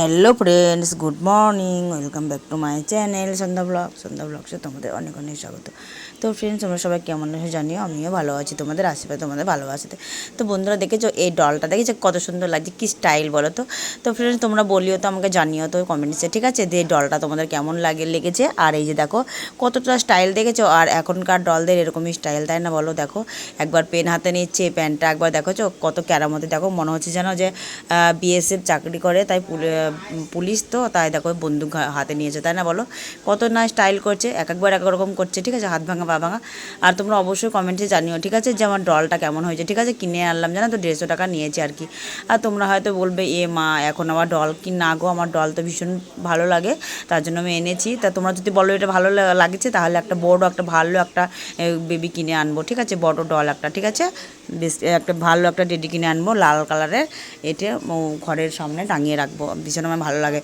Hello friends good morning welcome back to my channel Sandhya blog Sandhya ব্লগসে তোমাদের অনেক অনেক স্বাগত। তো ফ্রেন্ডস তোমরা সবাই কেমন আছো জানিও? আমিও ভালো আছি, তোমাদের আশীর্বাদ, তোমাদের ভালোবাসাতে। তো বন্ধুরা, দেখেছ এই ডলটা দেখেছ কত সুন্দর লাগছে? কী স্টাইল বলো তো? তো ফ্রেন্ডস তোমরা বলিও তো, আমাকে জানিও তো কমেন্টসে ঠিক আছে? যে ডলটা তোমাদের কেমন লাগে, লেগেছে? আর এই যে দেখো, কতটা স্টাইল দেখেছ? আর এখনকার ডলদের এরকমই স্টাইল তাই না বলো? দেখো, একবার পেন হাতে নিচ্ছে প্যান্টটা একবার দেখো চো কত ক্যারামতে দেখো, মনে হচ্ছে যেন যে বিএসএফ চাকরি করে, তাই পুলি- পুলিশ তো, তাই দেখো, বন্দুক হাতে নিয়েছে, তাই না বলো? কত না স্টাইল করছে, এক একবার এক রকম করছে, ঠিক আছে? হাত ভাঙা ভাঙা আর তোমরা অবশ্যই কমেন্টে জানিও, ঠিক আছে? যে আমার ডলটা কেমন হয়েছে, ঠিক আছে? কিনে আনলাম, জানো তো? দেড়শো টাকা নিয়েছে আর কি। আর তোমরা হয়তো বলবে, এ মা, এখন আমার ডল কি না গো? আমার ডল তো ভীষণ ভালো লাগে, তার জন্য আমি এনেছি। তা তোমরা যদি বলো, এটা ভালো লাগছে? তাহলে একটা বড়, একটা ভালো, একটা বেবি কিনে আনব, ঠিক আছে? বড় ডল একটা, ঠিক আছে? বেশ একটা ভালো, একটা ডেডি কিনে আনব, লাল কালারের। এটা ঘরের সামনে টাঙিয়ে রাখব, ভীষণ আমার ভালো লাগে।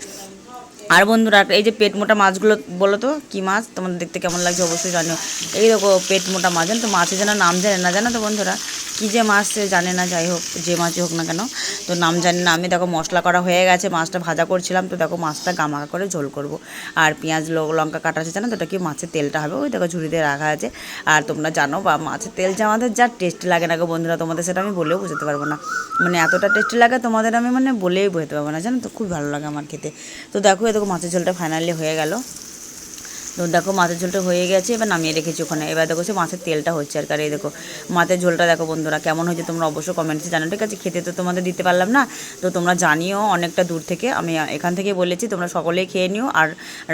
আর বন্ধুরা, এই যে পেট মোটা মাছগুলো বলো তো, কী মাছ? তোমাদের দেখতে কেমন লাগছে অবশ্যই জানো এই দেখো, পেট মোটা মাছ, জানো তো? মাছের যেন নাম জানে না, জানো তো বন্ধুরা? কী যে মাছ সে জানে না, যাই হোক, যে মাছই হোক না কেন। তো নাম জানি না, আমি দেখো মশলা করা হয়ে গেছে, মাছটা ভাজা করছিলাম, তো দেখো মাছটা গামাকা করে ঝোল করব। আর পেঁয়াজ লঙ্কা কাটা আছে, জানো তো? ওটা কি মাছের তেলটা হবে? ওই দেখো, ঝুড়িতে রাখা আছে। আর তোমরা জানো বা, মাছের তেল যে আমাদের যা টেস্টি লাগে না গো বন্ধুরা, তোমাদের সেটা আমি বলেও বুঝতে পারব না। মানে এতটা টেস্টি লাগে, তোমাদের আমি মানে বলেই বোঝাতে পারব না, জানো তো? খুব ভালো লাগে আমার খেতে। তো দেখো দেখো মাছের ঝোলটা ফাইনালি হয়ে গেল। তো দেখো, মাছের ঝোলটা হয়ে গেছে, এবার নামিয়ে রেখেছি ওখানে। এবার দেখো সে মাছের তেলটা হচ্ছে আর কি। আর এই দেখো, মাছের ঝোলটা দেখো বন্ধুরা, কেমন হয়েছে তোমরা অবশ্যই কমেন্টসে জানো ঠিক আছে? খেতে তো তোমাদের দিতে পারলাম না, তো তোমরা জানিও অনেকটা দূর থেকে। আমি এখান থেকে বলেছি, তোমরা সকলেই খেয়ে নিও, আর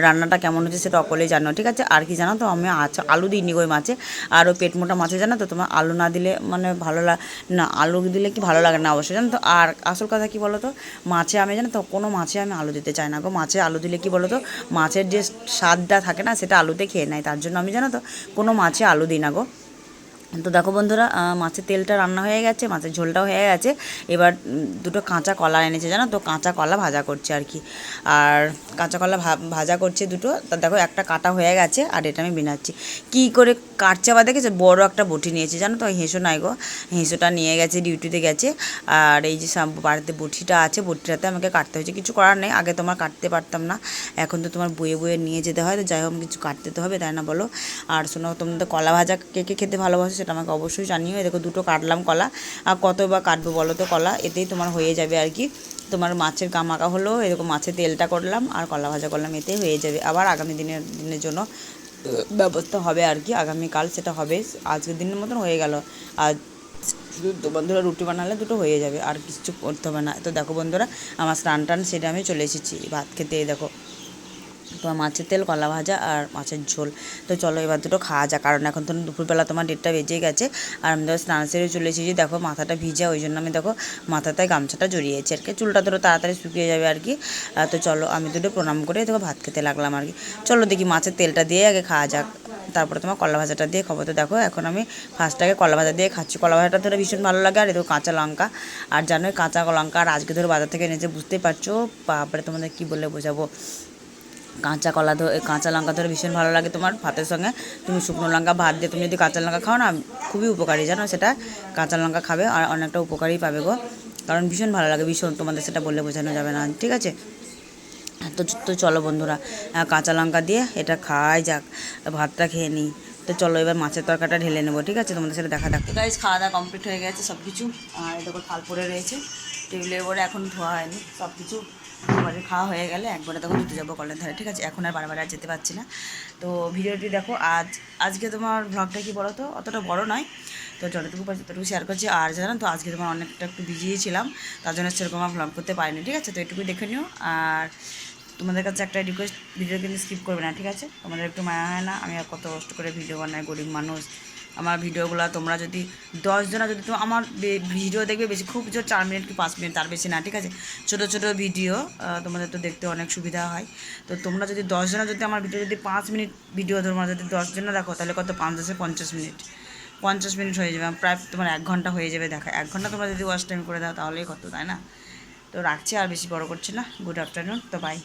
রান্নাটা কেমন হচ্ছে সেটা সকলেই জানো, ঠিক আছে? আর কি জানো তো, আমি আলু দিইনি ওই মাছে। আর ওই পেট মোটা মাছে জানো তো, তোমার আলু না দিলে মানে ভালো লাগে না, আলু দিলে কি ভালো লাগে না অবশ্যই জানো তো? আর আসল কথা কি বলো তো মাছে আমি জানো তো, কোনো মাছে আমি আলু দিতে চাই না গো। মাছে আলু দিলে কি বলো তো মাছের যে স্বাদটা থাকে না সেটা আলুতে খেয়ে নেয়, তার জন্য আমি জানো তো কোনো মাছে আলু দিই না গো। তো দেখো বন্ধুরা মাছের তেলটা রান্না হয়ে গেছে, মাছের ঝোলটাও হয়ে গেছে। এবার দুটো কাঁচা কলা এনেছে, জানো তো? কাঁচা কলা ভাজা করছে আর কি। আর কাঁচা কলা ভাজা করছে দুটো। তা দেখো, একটা কাটা হয়ে গেছে, আর এটা আমি বিনাচ্ছি। কী করে কাটছে আবার দেখেছে? বড় একটা বটি নিয়েছে, জানো তো? হেঁসো নাই গো। হেঁসোটা নিয়ে গেছে, ডিউটিতে গেছে। আর এই যে বাড়িতে বটিটা আছে, বটিটাতে আমাকে কাটতে হয়েছে। কিছু করার নেই, আগে তোমার কাটতে পারতাম না। এখন তো তোমার বয়ে বয়ে নিয়ে যেতে হয়, তো যাই হোক, কিছু কাটতে তো হবে, তাই না বলো? আর শোনো, তোমাদের কলা ভাজা কে কে খেতে ভালোবাসো সেটা আমাকে অবশ্যই জানিও। এই দেখো, দুটো কাটলাম কলা। আর কত বা কাটবো বলো তো কলা? এতেই তোমার হয়ে যাবে আর কি। তোমার মাছের গামাকা হলো এরকম মাছের তেলটা করলাম, আর কলা ভাজা করলাম, এতেই হয়ে যাবে। আবার আগামী দিনের দিনের জন্য ব্যবস্থা হবে আর কি। আগামীকাল সেটা হবে। আজকের দিনের মতন হয়ে গেল। আর শুধু বন্ধুরা রুটি বানালে দুটো হয়ে যাবে, আর কিছু করতে হবে না। তো দেখো বন্ধুরা, আমার স্নান টান সেটা আমি চলে এসেছি। ভাত খেতে দেখো। তো মাছের তেল, কলা ভাজা আর মাছের ঝোল। তো চলো এবার দুটো খাওয়া যাক, কারণ এখন তো দুপুরবেলা তোমার ডেটটা বেজে গেছে। আর আমি ধরো স্নান সেরে চলে এসেছি দেখো মাথাটা ভিজা, ওই জন্য আমি দেখো মাথাতে গামছাটা জড়িয়েছি আর কি, চুলটা ধরো তাড়াতাড়ি শুকিয়ে যাবে আর কি। তো চলো আমি দুটো প্রণাম করে দেখো ভাত খেতে লাগলাম আর কি। চলো দেখি মাছের তেলটা দিয়ে আগে খাওয়া যাক। তারপরে তোমার কলা ভাজাটা দিয়ে খাব। তো দেখো এখন আমি ফার্স্টটাকে কলা ভাজা দিয়ে খাচ্ছি। কলা ভাজাটা ধরে ভীষণ ভালো লাগে, আর এদিকে কাঁচা লঙ্কা। আর জানোই কাঁচা লঙ্কা আর আজকে ধরো বাজার থেকে এনেছে, বুঝতেই পারছ? তারপরে তোমাদের কী বলে বোঝাবো? কাঁচা কলা ধরে কাঁচা লঙ্কা ধরে ভীষণ ভালো লাগে তোমার ভাতের সঙ্গে। তুমি শুকনো লঙ্কা ভাত দিয়ে তুমি যদি কাঁচা লঙ্কা খাও না, খুবই উপকারী জানো সেটা। কাঁচা লঙ্কা খাবে আর অনেকটা উপকারই পাবে গো। কারণ ভীষণ ভালো লাগে, ভীষণ তোমাদের সেটা বললে বোঝানো যাবে না, ঠিক আছে? তো তো চলো বন্ধুরা কাঁচা লঙ্কা দিয়ে এটা খাওয়াই যাক, ভাতটা খেয়ে নিই। তো চলো এবার মাছের তরকাটা ঢেলে নেব, ঠিক আছে? তোমাদের সাথে দেখা দেখ গাইজ খাওয়া দাওয়া কমপ্লিট হয়ে গেছে সব কিছু আর দেখো থাল পড়ে রয়েছে। টেবিলের উপরে এখন ধোয়া হয়নি সব কিছু একবারে খাওয়া হয়ে গেলে একবারে তখন ধুতে যাব কলের ধারে, ঠিক আছে? এখন আর বারবার আর যেতে পারছি না। তো ভিডিওটি দেখো, আজ আজকে তোমার ব্লগটা কি বলো তো? অতটা বড় নয়। তো যতটুকু পারছি ততটুকু শেয়ার করছি, আর জানো তো, আজকে তোমার অনেকটা একটু বিজিয়ে ছিলাম, তার জন্য সেরকম আর ভ্লগ করতে পারিনি, ঠিক আছে? তো এটুকুই দেখে নিও। আর তোমাদের কাছে একটা রিকোয়েস্ট ভিডিও কিন্তু স্কিপ করবে না, ঠিক আছে? তোমাদের একটু মায়া হয় না? আমি আর কত কষ্ট করে ভিডিও বানাই, গরিব মানুষ। আমার ভিডিওগুলো, তোমরা যদি দশজনা যদি তো আমার ভিডিও দেখবে বেশি, খুব জোর চার মিনিট কি পাঁচ মিনিট, তার বেশি না, ঠিক আছে? ছোটো ছোটো ভিডিও তোমাদের তো দেখতে অনেক সুবিধা হয়। তো তোমরা যদি দশজনা যদি আমার ভিডিও যদি পাঁচ মিনিট ভিডিও তোমরা যদি দশজনা দেখো, তাহলে কত? পাঁচ দশে পঞ্চাশ মিনিট। পঞ্চাশ মিনিট হয়ে যাবে, প্রায় তোমার এক ঘণ্টা হয়ে যাবে দেখা। এক ঘণ্টা তোমরা যদি ওয়াশ টাইম করে দাও, তাহলেই কত, তাই না? তো রাখছি, আর বেশি বড় করছি না। গুড আফটারনুন তো বাই